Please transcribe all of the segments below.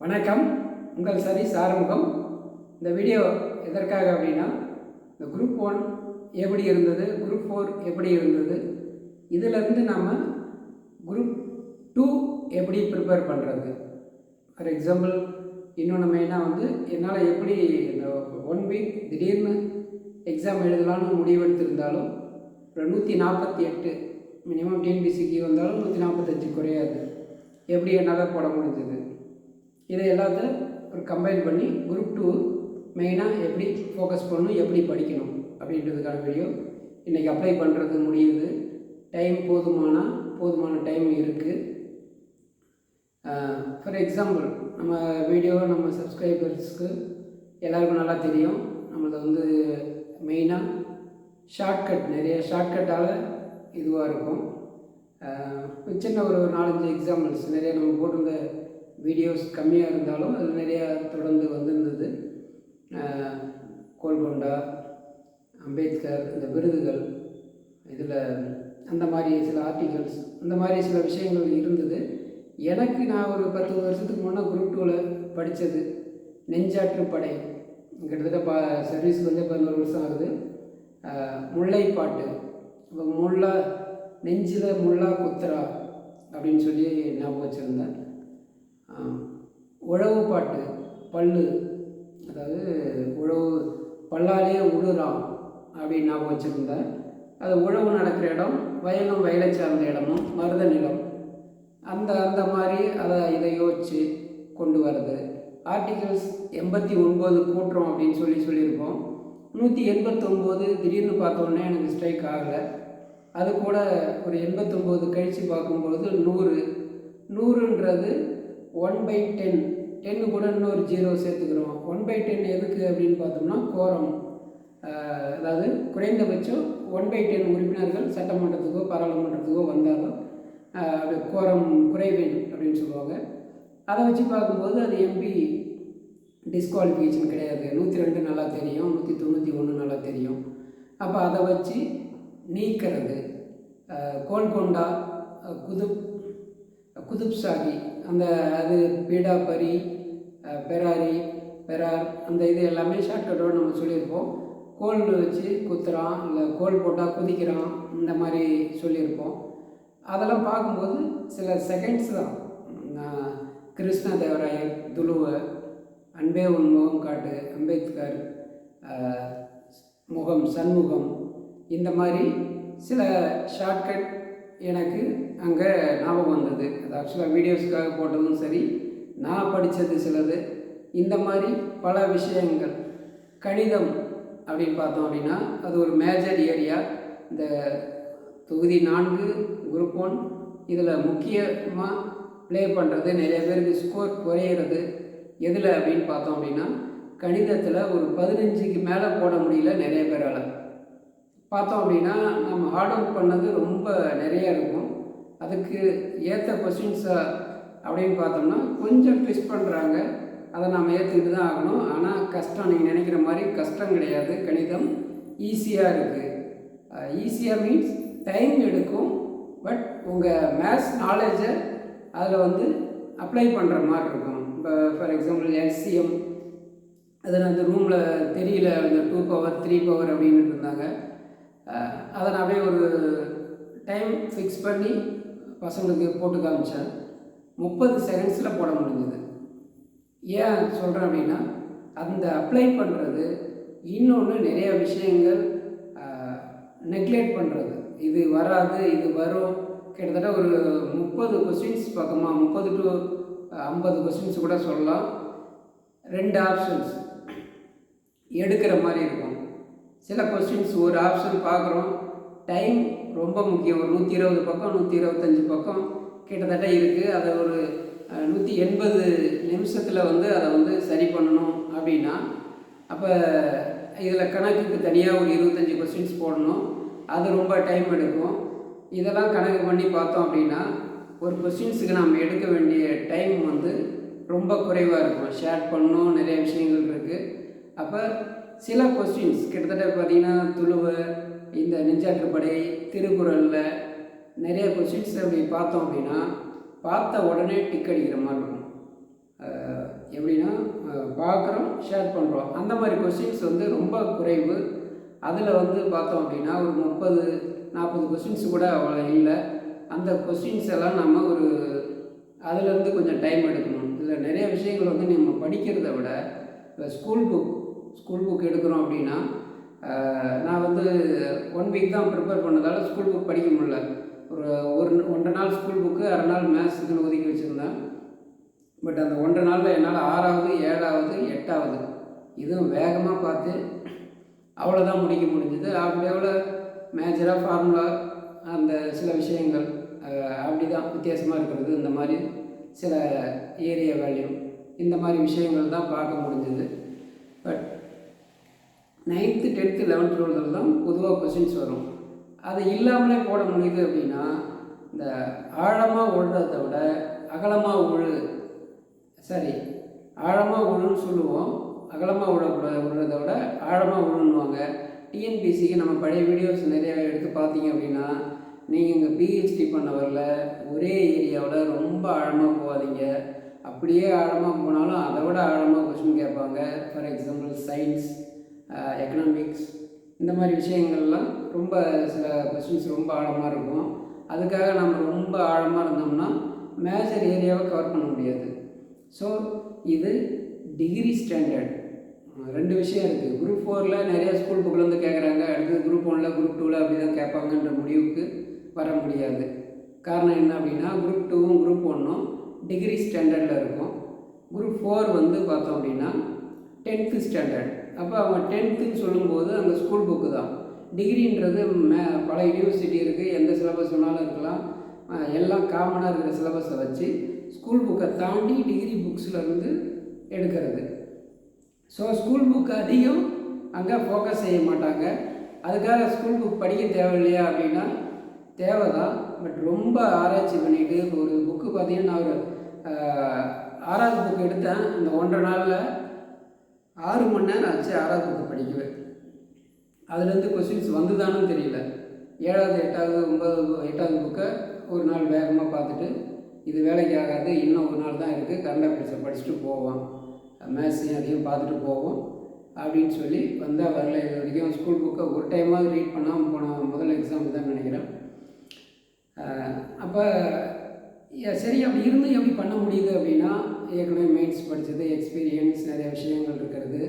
வணக்கம். உங்கள் சதீஷ் ஆறுமுகம். இந்த வீடியோ எதற்காக அப்படின்னா இந்த குரூப் ஒன் எப்படி இருந்தது குரூப் ஃபோர் எப்படி இருந்தது இதிலிருந்து நாம் குரூப் டூ எப்படி ப்ரிப்பேர் பண்ணுறது ஃபார் எக்ஸாம்பிள் இன்னொன்று மெயினாக வந்து என்னால் எப்படி இந்த ஒன் வீக் திடீர்னு எக்ஸாம் எழுதலான்னு முடிவெடுத்திருந்தாலும் ஒரு நூற்றி நாற்பத்தி எட்டு மினிமம் டிஎன்பிசிக்கு வந்தாலும் நூற்றி நாற்பத்தஞ்சு குறையாது. எப்படி என்னால் போட முடிஞ்சது? இதை எல்லாத்தையும் ஒரு கம்பைன் பண்ணி குரூப் டூ மெயினாக எப்படி ஃபோக்கஸ் பண்ணணும் எப்படி படிக்கணும் அப்படின்றதுக்கான வீடியோ இன்றைக்கி அப்ளை பண்ணுறது முடியுது. டைம் போதுமானால் போதுமான டைம் இருக்குது ஃபார் எக்ஸாம்பிள் நம்ம வீடியோ நம்ம சப்ஸ்கிரைபர்ஸ்க்கு எல்லாருக்கும் நல்லா தெரியும். நம்மளது வந்து மெயினாக ஷார்ட்கட் நிறைய ஷார்ட்கட்டால் இதுவாக இருக்கும். சின்ன ஒரு நாலஞ்சு எக்ஸாம்பிள்ஸ் நிறைய நம்ம போட்டிருந்த வீடியோஸ் கம்மியாக இருந்தாலும் அது நிறையா தொடர்ந்து வந்திருந்தது. கோல்கொண்டா அம்பேத்கர் இந்த விருதுகள் இதில் அந்த மாதிரி சில ஆர்டிகல்ஸ் அந்த மாதிரி சில விஷயங்கள் இருந்தது. எனக்கு நான் ஒரு பத்து வருஷத்துக்கு முன்னே குரூப் டூவில் படித்தது நெஞ்சாற்று படை. கிட்டத்தட்ட பா சர்வீஸ் வந்து பதினோரு வருஷம் ஆகுது. முல்லைப்பாட்டு. இப்போ முல்லா நெஞ்சில் முல்லா குத்துரா அப்படின்னு சொல்லி ஞாபகம் வச்சுருந்தேன். உழவு பாட்டு பல்லு அதாவது உழவு பல்லாலே உழுறான் அப்படின்னு ஞாபகம் வச்சுருந்தேன். அது உழவு நடக்கிற இடம் வயலும் வயலை சார்ந்த இடமும் மருத நிலம். அந்த அந்த மாதிரி அதை இதை யோசித்து கொண்டு வர்றது. ஆர்டிகல்ஸ் எண்பத்தி ஒன்பது கூட்டுறோம் அப்படின்னு சொல்லி சொல்லியிருக்கோம் நூற்றி எண்பத்தொம்போது திடீர்னு பார்த்தோன்னே எனக்கு ஸ்ட்ரைக் ஆகலை. அது கூட ஒரு எண்பத்தொம்போது கழித்து பார்க்கும்பொழுது நூறு. நூறுன்றது ஒன் பை டென் டென்னு கூட இன்னொரு ஜீரோ சேர்த்துக்கிறோம். ஒன் பை டென் எதுக்கு அப்படின்னு பார்த்தோம்னா கோரம் அதாவது குறைந்தபட்சம் ஒன் பை டென் உறுப்பினர்கள் சட்டமன்றத்துக்கோ பாராளுமன்றத்துக்கோ வந்தாலும் அது கோரம் குறைவேன் அப்படின்னு சொல்லுவாங்க. அதை வச்சு பார்க்கும்போது அது எம்பி டிஸ்குவாலிஃபிகேஷன் கிடையாது. நூற்றி ரெண்டு நல்லா தெரியும் நூற்றி தொண்ணூற்றி ஒன்று நல்லா தெரியும். அப்போ அதை வச்சு நீக்கிறது. கோல்கொண்டா குதுப் குதுப் ஷாஹி அந்த அது பீடாபரி பரி பெராரி பெரார் அந்த இது எல்லாமே ஷார்ட்கட்டோடு நம்ம சொல்லியிருப்போம். கோல் வச்சு குத்துறான் இல்லை கோல் போட்டால் குதிக்கிறான் இந்த மாதிரி சொல்லியிருப்போம். அதெல்லாம் பார்க்கும்போது சில செகண்ட்ஸ் தான். கிருஷ்ண தேவராயர் துளுவ அன்பே உன் முகம் காட்டு அம்பேத்கர் முகம் சண்முகம் இந்த மாதிரி சில ஷார்ட்கட் எனக்கு அங்கே ஞாபகம் வந்தது. அது ஆக்சுவலாக வீடியோஸ்க்காக போட்டதும் சரி நான் படித்தது சிலது. இந்த மாதிரி பல விஷயங்கள். கணிதம் அப்படின்னு பார்த்தோம் அப்படின்னா அது ஒரு மேஜர் ஏரியா இந்த தொகுதி நான்கு குரூப் ஒன் இதில் முக்கியமாக ப்ளே பண்ணுறது நிறைய பேருக்கு ஸ்கோர் குறையிறது எதில் அப்படின்னு பார்த்தோம் அப்படின்னா கணிதத்தில் ஒரு பதினஞ்சுக்கு மேலே போட முடியல நிறைய பேரால். பார்த்தோம் அப்படின்னா நம்ம ஹார்ட் ஒர்க் பண்ணது ரொம்ப நிறைய இருக்கும். அதுக்கு ஏற்ற கொஸ்டின்ஸை அப்படின்னு பார்த்தோம்னா கொஞ்சம் ட்விஸ்ட் பண்ணுறாங்க அதை நாம் ஏற்றுக்கிட்டு தான் ஆகணும். ஆனால் கஷ்டம் நீங்கள் நினைக்கிற மாதிரி கஷ்டம் கிடையாது. கணிதம் ஈஸியாக இருக்குது ஈஸியாக மீன்ஸ் டைம் எடுக்கும். பட் உங்கள் மேத்ஸ் நாலேஜை அதில் வந்து அப்ளை பண்ணுற மாதிரி இருக்கும். இப்போ ஃபார் எக்ஸாம்பிள் எல்சிஎம் அதில் அந்த ரூமில் தெரியல. அந்த டூ பவர் த்ரீ பவர் அப்படின்னு இருந்தாங்க. அதை நான் அப்படியே ஒரு டைம் ஃபிக்ஸ் பண்ணி பசங்களுக்கு போட்டு காமிச்சேன். முப்பது செகண்ட்ஸில் போட முடிஞ்சது. ஏன் சொல்கிறேன் அப்படின்னா அந்த அப்ளை பண்ணுறது இன்னொன்று நிறைய விஷயங்கள் நெக்லெக்ட் பண்ணுறது இது வராது இது வரும். கிட்டத்தட்ட ஒரு முப்பது கொஸ்டின்ஸ் பக்கமாக முப்பது டு ஐம்பது கொஸ்டின்ஸ் கூட சொல்லலாம். ரெண்டு ஆப்ஷன்ஸ் எடுக்கிற மாதிரி இருக்கும். சில கொஸ்டின்ஸ் ஒரு ஆப்ஷன் பார்க்குறோம். டைம் ரொம்ப முக்கியம். ஒரு நூற்றி இருபது பக்கம் நூற்றி இருபத்தஞ்சி பக்கம் கிட்டத்தட்ட இருக்குது அதை ஒரு நூற்றி எண்பது நிமிஷத்தில் வந்து அதை வந்து சரி பண்ணணும் அப்படின்னா அப்போ இதில் கணக்குக்கு தனியாக ஒரு இருபத்தஞ்சி கொஸ்டின்ஸ் போடணும். அது ரொம்ப டைம் எடுக்கும். இதெல்லாம் கணக்கு பண்ணி பார்த்தோம் அப்படின்னா ஒரு கொஸ்டின்ஸுக்கு நம்ம எடுக்க வேண்டிய டைம் வந்து ரொம்ப குறைவாக இருக்கும். ஷேர் பண்ணணும் நிறைய விஷயங்கள் இருக்குது அப்போ சில கொஸ்டின்ஸ் கிட்டத்தட்ட பார்த்திங்கன்னா துளுவ இந்த நெஞ்சாற்றுப்படை திருக்குறளில் நிறைய கொஸ்டின்ஸ் அப்படி பார்த்தோம் அப்படின்னா பார்த்த உடனே டிக் அடிக்கிற மாதிரி இருக்கும். எப்படின்னா பார்க்குறோம் ஷேர் பண்ணுறோம் அந்த மாதிரி கொஸ்டின்ஸ் வந்து ரொம்ப குறைவு. அதில் வந்து பார்த்தோம் அப்படின்னா ஒரு முப்பது நாற்பது கொஸ்டின்ஸ் கூட அவ்வளோ இல்லை. அந்த கொஸ்டின்ஸ் எல்லாம் நம்ம ஒரு அதிலேருந்து கொஞ்சம் டைம் எடுக்கணும். இதில் நிறைய விஷயங்கள் வந்து நம்ம படிக்கிறத விட இப்போ ஸ்கூல் புக் ஸ்கூல் புக் எடுக்கிறோம் அப்படின்னா நான் வந்து ஒன் வீக் தான் ப்ரிப்பேர் பண்ணதால் ஸ்கூல் புக் படிக்க முடில ஒரு ஒரு ஒன்றரை நாள் ஸ்கூல் புக்கு அரை நாள் மேத்ஸுக்குன்னு ஒதுக்கி வச்சுருந்தேன். பட் அந்த ஒன்றரை நாளில் என்னால் ஆறாவது ஏழாவது எட்டாவது இதுவும் வேகமாக பார்த்து அவ்வளோதான் முடிக்க முடிஞ்சது. அப்படி அவ்வளோ மேஜராக ஃபார்முலா அந்த சில விஷயங்கள் அப்படி தான் வித்தியாசமாக இருக்கிறது. இந்த மாதிரி சில ஏரியா வேல்யூ இந்த மாதிரி விஷயங்கள் தான் பார்க்க முடிஞ்சது. பட் நைன்த்து டென்த்து லெவன்த் டுவெல்த்தில் தான் பொதுவாக கொஷின்ஸ் வரும். அது இல்லாமலே போட முடியுது அப்படின்னா இந்த ஆழமாக உழுறதை விட அகலமாக உழு சரி ஆழமாக உழுன்னு சொல்லுவோம். அகலமாக விழக்கூடாது உழுறதை விட ஆழமாக உழுன்னுவாங்க டிஎன்பிசிக்கு நம்ம பழைய வீடியோஸ் நிறைய எடுத்து பார்த்தீங்க அப்படின்னா நீங்கள் இங்கே பிஹெச்டி பண்ண வரல ஒரே ஏரியாவில் ரொம்ப ஆழமாக போகாதீங்க. அப்படியே ஆழமாக போனாலும் அதை விட ஆழமாக கொஸ்டின் கேட்பாங்க. ஃபார் எக்ஸாம்பிள் சயின்ஸ் எக்கனாமிக்ஸ் இந்த மாதிரி விஷயங்கள்லாம் ரொம்ப சில கொஸ்டின்ஸ் ரொம்ப ஆழமாக இருக்கும். அதுக்காக நம்ம ரொம்ப ஆழமாக இருந்தோம்னா மேஜர் ஏரியாவை கவர் பண்ண முடியாது. ஸோ இது டிகிரி ஸ்டாண்டர்ட் ரெண்டு விஷயம் இருக்குது குரூப் ஃபோரில் நிறைய ஸ்கூல் வந்து கேட்குறாங்க அடுத்தது குரூப் ஒனில் குரூப் டூவில் அப்படி தான் கேட்பாங்கன்ற முடிவுக்கு வர முடியாது. காரணம் என்ன அப்படின்னா குரூப் டூவும் குரூப் ஒன்றும் டிகிரி ஸ்டாண்டர்டில் இருக்கும். குரூப் ஃபோர் வந்து பார்த்தோம் அப்படின்னா டென்த்து ஸ்டாண்டர்ட் அப்போ அவங்க டென்த்துன்னு சொல்லும்போது அந்த ஸ்கூல் புக்கு தான். டிகிரின்றது மே பல யூனிவர்சிட்டி இருக்குது எந்த சிலபஸ் வேணாலும் இருக்கலாம். எல்லாம் காமனாக இருக்கிற சிலபஸை வச்சு ஸ்கூல் புக்கை தாண்டி டிகிரி புக்ஸில் இருந்து எடுக்கிறது. ஸோ ஸ்கூல் புக் அதிகம் அங்கே ஃபோக்கஸ் செய்ய மாட்டாங்க. அதுக்காக ஸ்கூல் புக் படிக்க தேவையில்லையா அப்படின்னா தேவை தான் பட் ரொம்ப ஆராய்ச்சி பண்ணிவிட்டு ஒரு புக்கு பார்த்தீங்கன்னா நான் ஒரு ஆறாவது புக் எடுத்தேன். அந்த ஒன்றரை நாளில் ஆறு மணி நேரம் ஆச்சு ஆறாவது புக்கு படிக்குவேன் அதுலேருந்து கொஸ்டின்ஸ் வந்துதானும் தெரியல. ஏழாவது எட்டாவது ஒன்பதாவது எட்டாவது புக்கை ஒரு நாள் வேகமாக பார்த்துட்டு இது வேலைக்கு ஆகாது இன்னும் ஒரு நாள் தான் இருக்குது கரண்ட் அஃபேர்ஸை படிச்சுட்டு போவோம். மேத்ஸையும் அதையும் பார்த்துட்டு போவோம். அப்படின்னு சொல்லி வந்தால் வரல இது வரைக்கும் ஸ்கூல் புக்கை ஒரு டைமாவது ரீட் பண்ணாமல் போன முதல் எக்ஸாம் தான் நினைக்கிறேன். அப்போ சரி அப்படி இருந்து எப்படி பண்ண முடியுது அப்படின்னா ஏற்கனவே மெயின்ஸ் படித்தது எக்ஸ்பீரியன்ஸ் நிறைய விஷயங்கள் இருக்கிறது.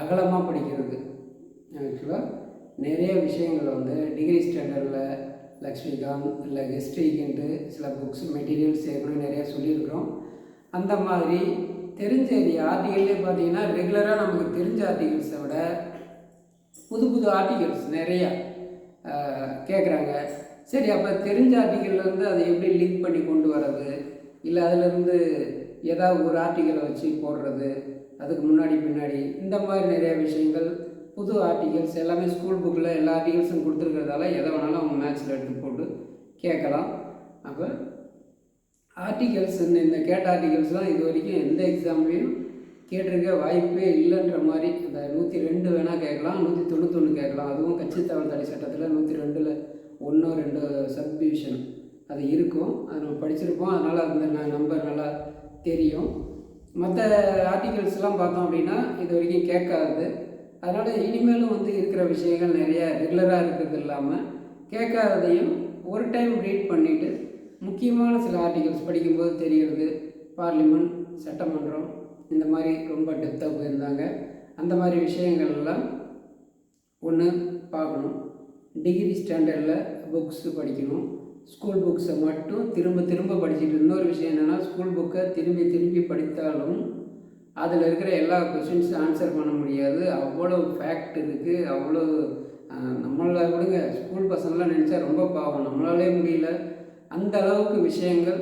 அகலமாக படிக்கிறது. ஆக்சுவலாக நிறைய விஷயங்கள் வந்து டிகிரி ஸ்டாண்டர்டில் லக்ஷ்மிகாந்த் இல்லை ஹிஸ்ட்ரிக்குன்ட்டு சில புக்ஸ் மெட்டீரியல்ஸ் ஏற்கனவே நிறையா சொல்லியிருக்கிறோம். அந்த மாதிரி தெரிஞ்ச ஆர்டிகல்லே பார்த்தீங்கன்னா ரெகுலராக நமக்கு தெரிஞ்ச ஆர்டிகல்ஸை விட புது புது ஆர்டிகல்ஸ் நிறையா கேட்குறாங்க சரி அப்போ தெரிஞ்ச ஆர்டிக்கல்லேருந்து அதை எப்படி லிங்க் பண்ணி கொண்டு வர்றது? இல்லை அதிலேருந்து ஏதாவது ஒரு ஆர்டிக்கலை வச்சு போடுறது அதுக்கு முன்னாடி பின்னாடி இந்த மாதிரி நிறைய விஷயங்கள் புது ஆர்டிகல்ஸ் எல்லாமே ஸ்கூல் புக்கில் எல்லா ஆர்டிகல்ஸும் கொடுத்துருக்கிறதால எதை வேணாலும் அவங்க மேட்ச்சில் எடுத்து போட்டு கேட்கலாம். அப்போ ஆர்டிகல்ஸ் இந்த இந்த கேட்ட ஆர்டிகல்ஸ்லாம் இது வரைக்கும் எந்த எக்ஸாம்லேயும் கேட்டிருக்க வாய்ப்பே இல்லைன்ற மாதிரி இந்த நூற்றி ரெண்டு வேணால் கேட்கலாம் நூற்றி தொண்ணூத்தொன்று கேட்கலாம். அதுவும் கட்சி தடை சட்டத்தில் நூற்றி ரெண்டில் ஒன்று ரெண்டு சப்டிவிஷன் அது இருக்கும். அது நம்ம படிச்சிருப்போம். அதனால் அந்த நம்பர் நல்லா தெரியும். மற்ற ஆர்டிகல்ஸ்லாம் பார்த்தோம் அப்படின்னா இது வரைக்கும் கேட்காது. அதனால் இனிமேலும் வந்து இருக்கிற விஷயங்கள் நிறைய ரெகுலராக இருக்கிறது இல்லாமல் கேட்காததையும் ஒரு டைம் ரீட் பண்ணிவிட்டு முக்கியமான சில ஆர்டிகல்ஸ் படிக்கும்போது தெரிகிறது. பார்லிமெண்ட் சட்டமன்றம் இந்த மாதிரி ரொம்ப டெப்த்தாக போயிருந்தாங்க. அந்த மாதிரி விஷயங்கள்லாம் ஒன்று பார்க்கணும். டிகிரி ஸ்டாண்டர்டில் புக்ஸு படிக்கணும். ஸ்கூல் புக்ஸை மட்டும் திரும்ப திரும்ப படிச்சுட்டு இன்னொரு விஷயம் என்னென்னா ஸ்கூல் புக்கை திரும்பி திரும்பி படித்தாலும் அதில் இருக்கிற எல்லா கொஷின்ஸும் ஆன்சர் பண்ண முடியாது. அவ்வளோ ஃபேக்ட் இருக்குது அவ்வளோ நம்மளால் நம்மளை விடுங்க. ஸ்கூல் பசங்களாம் நினச்சா ரொம்ப பாவம். நம்மளாலே முடியல. அந்த அளவுக்கு விஷயங்கள்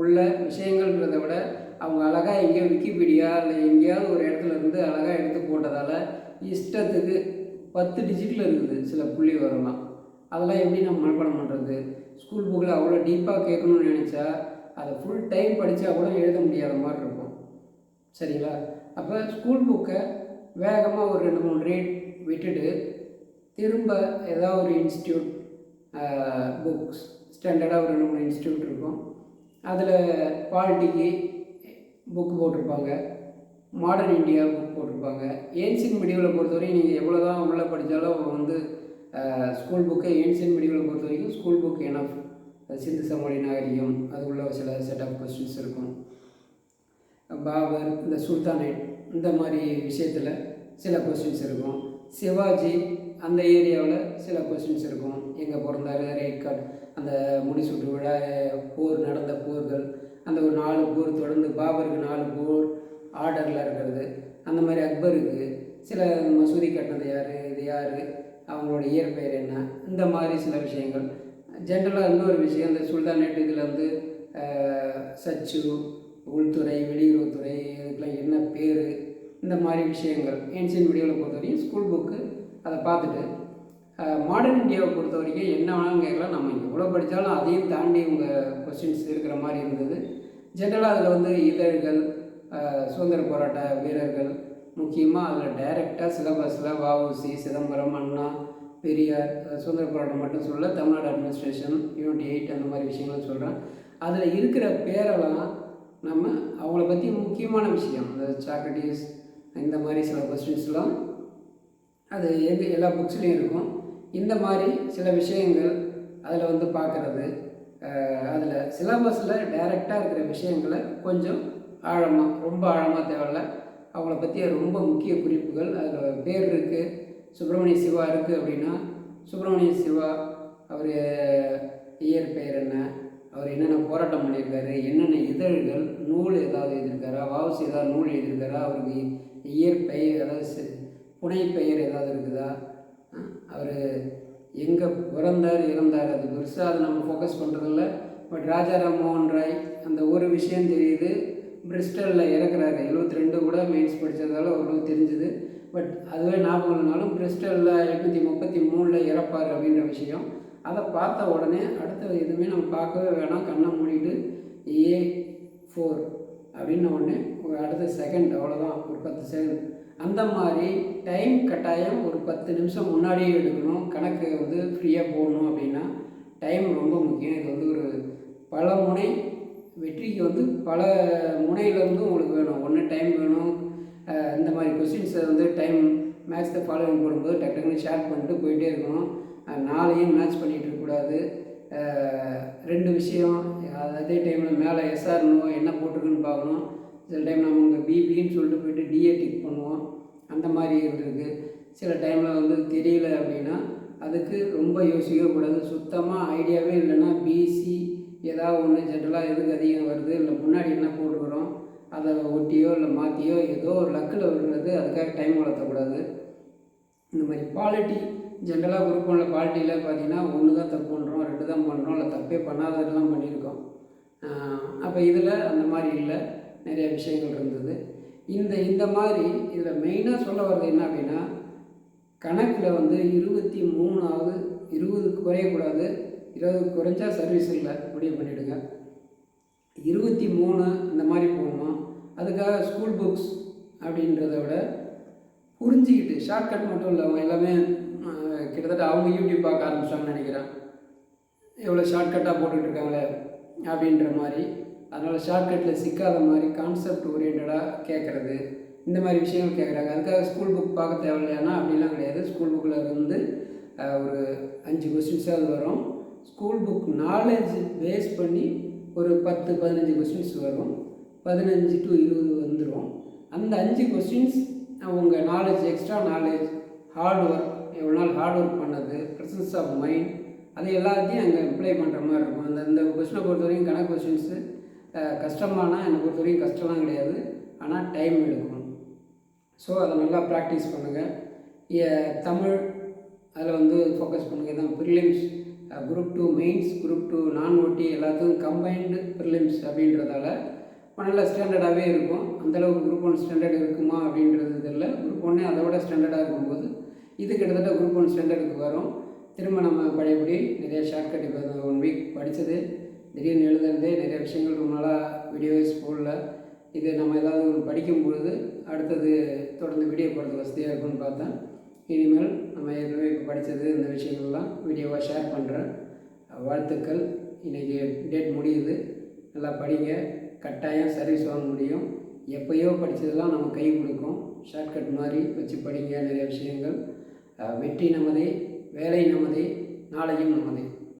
உள்ள விஷயங்கள்ன்றத விட அவங்க அழகாக எங்கேயோ விக்கிபீடியா இல்லை எங்கேயாவது ஒரு இடத்துல இருந்து அழகாக எடுத்து போட்டதால் இஷ்டத்துக்கு பத்து டிஜிட்டில் இருக்குது சில புள்ளி வரலாம் அதெல்லாம் எப்படி நம்ம மனப்பாடம் பண்ணுறது ஸ்கூல் புக்கில் அவ்வளோ டீப்பாக கேட்கணும்னு நினச்சா அதை ஃபுல் டைம் படித்தா கூட எழுத முடியாத மாதிரி இருக்கும். சரிங்களா? அப்போ ஸ்கூல் புக்கை வேகமாக ஒரு ரெண்டு மூணு ரேட் விட்டுட்டு திரும்ப ஏதாவது ஒரு இன்ஸ்டியூட் புக்ஸ் ஸ்டாண்டர்டாக ஒரு ரெண்டு மூணு இன்ஸ்டியூட் இருக்கும். அதில் பாலிட்டிக்கு புக் போட்டிருப்பாங்க. மாடர்ன் இந்தியா புக் போட்டிருப்பாங்க. ஏன்சிங் மீடியாவில் பொறுத்தவரையும் நீங்கள் எவ்வளோ தான் உள்ளே படித்தாலும் வந்து ஸ்கூல் புக்கை ஏன்சியன் மீடியாவில் பொறுத்த வரைக்கும் ஸ்கூல் புக் எனஃப் சிந்து சமவெளி நாகரிகம் அது உள்ள சில செட் ஆஃப் கொஸ்டின்ஸ் இருக்கும். பாபர் இந்த சுல்தானேட் இந்த மாதிரி விஷயத்தில் சில கொஸ்டின்ஸ் இருக்கும். சிவாஜி அந்த ஏரியாவில் சில கொஸ்டின்ஸ் இருக்கும். எங்கே பிறந்தாரு ரேட் கார்டு அந்த முடிசூட்டு விழா போர் நடந்த போர்கள் அந்த ஒரு நாலு போர் தொடர்ந்து பாபருக்கு நாலு போர் ஆர்டரில் இருக்கிறது. அந்த மாதிரி அக்பருக்கு சில மசூதி கட்டினது யார் இது யார்? அவங்களோட இயற்பெயர் என்ன? இந்த மாதிரி சில விஷயங்கள். ஜென்ரலாக இன்னொரு விஷயம் இந்த சுல்தானேட் இதில் வந்து சச்சு உள்துறை வெளியுறவுத்துறை இதுக்கெல்லாம் என்ன பேர் இந்த மாதிரி விஷயங்கள். ஏன்சியன் வீடியோவில் பொறுத்த வரைக்கும் ஸ்கூல் புக்கு அதை பார்த்துட்டு மாடர்ன் இந்தியாவை பொறுத்த வரைக்கும் என்ன வேணாலும் கேட்கலாம். நம்ம எவ்வளோ படித்தாலும் அதையும் தாண்டி உங்கள் கொஸ்டின்ஸ் இருக்கிற மாதிரி இருந்தது. ஜென்ரலாக அதில் வந்து இதழ்கள் சுதந்திர போராட்ட வீரர்கள் முக்கியமாக அதில் டைரெக்டாக சிலபஸில் வஉசி சிதம்பரம் அண்ணா பெரியார் சுதந்திர போராட்டம் மட்டும் சொல்ல தமிழ்நாடு அட்மினிஸ்ட்ரேஷன் யூனிட் எயிட் அந்த மாதிரி விஷயங்களும் சொல்கிறேன் அதில் இருக்கிற பேரெல்லாம் நம்ம அவங்கள பற்றி முக்கியமான விஷயம். இந்த சாக்ரட்டிஸ் இந்த மாதிரி சில கொஸ்டின்ஸ்லாம் அது எது எல்லா புக்ஸ்லேயும் இருக்கும். இந்த மாதிரி சில விஷயங்கள் அதில் வந்து பார்க்குறது அதில் சிலபஸில் டைரெக்டாக இருக்கிற விஷயங்களை கொஞ்சம் ஆழமாக ரொம்ப ஆழமாக தேவையில்லை. அவங்கள பற்றிய ரொம்ப முக்கிய குறிப்புகள். அதில் பேர் இருக்குது சுப்பிரமணிய சிவா இருக்குது அப்படின்னா சுப்பிரமணிய சிவா அவர் இயற்பெயர் என்ன அவர் என்னென்ன போராட்டம் பண்ணியிருக்காரு என்னென்ன இதழ்கள் நூல் ஏதாவது எழுதியிருக்காரா வாவசி ஏதாவது நூல் எழுதியிருக்காரா அவருக்கு இயற்பெயர் அதாவது புனை பெயர் ஏதாவது இருக்குதா? அவர் எங்கே பிறந்தார் இறந்தார் அது பெருசாக அதை நம்ம ஃபோக்கஸ் பண்ணுறதில்ல பட் ராஜாராம் மோகன் ராய் அந்த ஒரு விஷயம் தெரியுது பிரிஸ்டலில் இறக்குறாரு. 72 ரெண்டு கூட மெயின்ஸ் படித்ததால ஓரளவு தெரிஞ்சுது. பட் அதுவே ஞாபகம் இல்லைனாலும் பிரிஸ்டலில் எட்நூற்றி முப்பத்தி மூணில் இறப்பார் அப்படின்ற விஷயம். அதை பார்த்த உடனே அடுத்த எதுவுமே நம்ம பார்க்கவே வேணாம். கண்ணை மூடிட்டு ஏ ஃபோர் அப்படின்ன உடனே ஒரு அடுத்த செகண்ட் அவ்வளோதான் ஒரு பத்து செகண்ட் அந்த மாதிரி டைம் கட்டாயம் ஒரு பத்து நிமிஷம் முன்னாடியே எடுக்கணும். கணக்கு வந்து ஃப்ரீயாக போடணும் அப்படின்னா டைம் ரொம்ப முக்கியம். இது வந்து ஒரு பல முனை வெற்றிக்கு வந்து பல முனையிலேருந்து உங்களுக்கு வேணும். ஒன்று டைம் வேணும். இந்த மாதிரி கொஸ்டின்ஸை வந்து டைம் மேட்ச் ஃபாலோவிங் போடும்போது டக்கு டக்குன்னு ஷேர் பண்ணிட்டு போயிட்டே இருக்கணும். நாளையும் மேட்ச் பண்ணிகிட்டு இருக்கக்கூடாது ரெண்டு விஷயம் அதே டைமில் மேலே எஸ்ஆர்னோ என்ன போட்டிருக்குன்னு பார்க்கணும். சில டைம் நம்ம இங்கே பிபின்னு சொல்லிட்டு போயிட்டு டிஏ டிக் பண்ணுவோம். அந்த மாதிரி இருந்திருக்கு. சில டைமில் வந்து தெரியல அப்படின்னா அதுக்கு ரொம்ப யோசிக்கவே கூடாது சுத்தமாக ஐடியாவே இல்லைன்னா பிசி ஏதாவது ஒன்று ஜென்ரலாக எதுக்கு அதிகம் வருது? இல்லை முன்னாடி என்ன போட்டுக்கிறோம்? அதை ஒட்டியோ இல்லை மாற்றியோ ஏதோ ஒரு லக்கில் விடுறது அதுக்காக டைம் வளர்த்தக்கூடாது. இந்த மாதிரி பாலிட்டி ஜென்ரலாக குரூப் ஒன்றில் பாலிட்டியில் பார்த்தீங்கன்னா ஒன்று தான் தப்பு பண்ணுறோம் ரெண்டு தான் பண்ணுறோம் இல்லை தப்பே பண்ணாததெல்லாம் பண்ணியிருக்கோம். அப்போ இதில் அந்த மாதிரி இல்லை. நிறைய விஷயங்கள் இருந்தது. இந்த இந்த மாதிரி இதில் மெயினாக சொல்ல வர்றது என்ன அப்படின்னா கணக்கில் வந்து இருபத்தி மூணாவது இருபதுக்கு குறையக்கூடாது. இருபது குறைஞ்சா சர்வீஸ் இல்லை. முடிவு பண்ணிவிடுங்க இருபத்தி மூணு இந்த மாதிரி போகணும் அதுக்காக ஸ்கூல் புக்ஸ் அப்படின்றத விட புரிஞ்சுக்கிட்டு ஷார்ட்கட் மட்டும் இல்லை அவங்க எல்லாமே கிட்டத்தட்ட அவங்க யூடியூப் பார்க்க ஆரம்பிச்சாங்கன்னு நினைக்கிறேன். எவ்வளோ ஷார்ட்கட்டாக போட்டுக்கிட்டு இருக்காங்களே அப்படின்ற மாதிரி. அதனால் ஷார்ட்கட்டில் சிக்காத மாதிரி கான்செப்ட் ஓரியன்டாக கேட்குறது இந்த மாதிரி விஷயங்கள் கேட்குறாங்க அதுக்காக ஸ்கூல் புக் பார்க்க தேவையில்லையானா அப்படிலாம் கிடையாது. ஸ்கூல் புக்கில் வந்து ஒரு அஞ்சு கொஸ்டின்ஸாவது வரும். ஸ்கூல் புக் நாலேஜ் பேஸ் பண்ணி ஒரு பத்து பதினஞ்சு கொஸ்டின்ஸ் வரும். பதினஞ்சு டு இருபது வந்துடும் அந்த அஞ்சு கொஸ்டின்ஸ் உங்கள் knowledge extra knowledge hard work எவ்வளோ நாள் ஹார்ட் ஒர்க் பண்ணது ப்ரெசன்ஸ் ஆஃப் மைண்ட் அது எல்லாத்தையும் அங்கே அப்ளை பண்ணுற மாதிரி இருக்கும். அந்த இந்த கொஸ்டினை பொறுத்த வரைக்கும் கணக்கு கொஸ்டின்ஸு கஷ்டமானால் என்னை பொறுத்த வரைக்கும் கஷ்டம்லாம் கிடையாது. ஆனால் டைம் எடுக்கும். ஸோ அதை நல்லா ப்ராக்டிஸ் பண்ணுங்கள் தமிழ் அதில் வந்து ஃபோக்கஸ் பண்ணுங்கள் தான் prelims group two mains group two நான் ஓட்டி எல்லாத்துக்கும் கம்பைன்டு ப்ரிலிம்ஸ் அப்படின்றதால நல்ல ஸ்டாண்டர்டாகவே இருக்கும். அந்தளவுக்கு குரூப் ஒன் ஸ்டாண்டர்ட் இருக்குமா அப்படின்றது தெரியல. குரூப் ஒன்னே அதை விட ஸ்டாண்டர்டாக இருக்கும்போது இது கிட்டத்தட்ட குரூப் ஒன் ஸ்டாண்டர்டுக்கு வரும். திரும்ப நம்ம பழையபடி நிறைய ஷார்ட்கட் இப்போ ஒன் வீக் படித்தது திடீர்னு எழுதுறதே நிறைய விஷயங்கள் ரொம்ப நாளாக வீடியோஸ் போடல. இது நம்ம ஏதாவது ஒரு படிக்கும் பொழுது அடுத்தது தொடர்ந்து வீடியோ போடுறது வசதியாக இருக்கும்னு பார்த்தேன். இனிமேல் நம்ம ஏற்கனவே இப்போ படித்தது இந்த விஷயங்கள்லாம் வீடியோவாக ஷேர் பண்ணுறேன். வாழ்த்துக்கள். இன்றைக்கி டேட் முடியுது. நல்லா படிங்க. கட்டாயம் சர்வீஸ் வாங்க முடியும். எப்பயோ படித்ததெல்லாம் நம்ம கை கொடுக்கும். ஷார்ட்கட் மாதிரி வச்சு படிங்க நிறைய விஷயங்கள். வெற்றி நமதே வேலை நமதே நாளையும் நமதே.